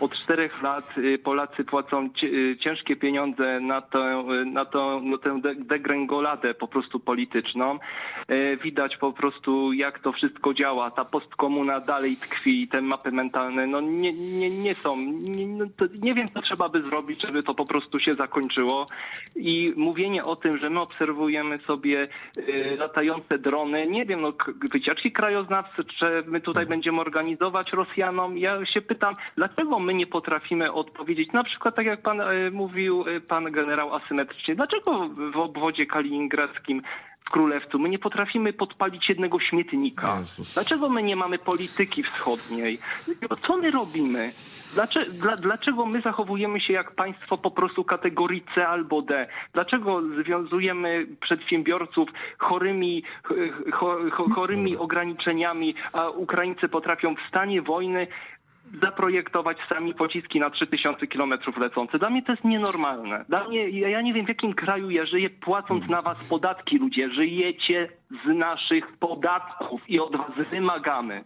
Od czterech lat y, Polacy płacą y, ciężkie pieniądze na, tę, y, na, na tę de- degręgoladę po prostu polityczną. Widać po prostu jak to wszystko działa. Ta postkomuna dalej tkwi, te mapy mentalne no nie, nie, nie są. Nie, no nie wiem co trzeba by zrobić, żeby to po prostu się zakończyło. I mówienie o tym, że my obserwujemy sobie latające drony, nie wiem, no wycieczki krajoznawcze, czy my tutaj będziemy organizować Rosjanom. Ja się pytam, dlaczego my nie potrafimy odpowiedzieć, na przykład tak jak pan y, mówił, y, pan generał asymetrycznie, dlaczego w obwodzie kaliningradzkim w Królewcu my nie potrafimy podpalić jednego śmietnika? Jezus. Dlaczego my nie mamy polityki wschodniej? Co my robimy? Dlaczego, dla, dlaczego my zachowujemy się jak państwo po prostu kategorii C albo D? Dlaczego związujemy przedsiębiorców chorymi, cho, cho, chorymi ograniczeniami, a Ukraińcy potrafią w stanie wojny zaprojektować sami pociski na 3000 kilometrów lecące. Dla mnie to jest nienormalne. Dla mnie, ja ja nie wiem w jakim kraju ja żyję, płacąc na was podatki ludzie. Żyjecie z naszych podatków i od was wymagamy.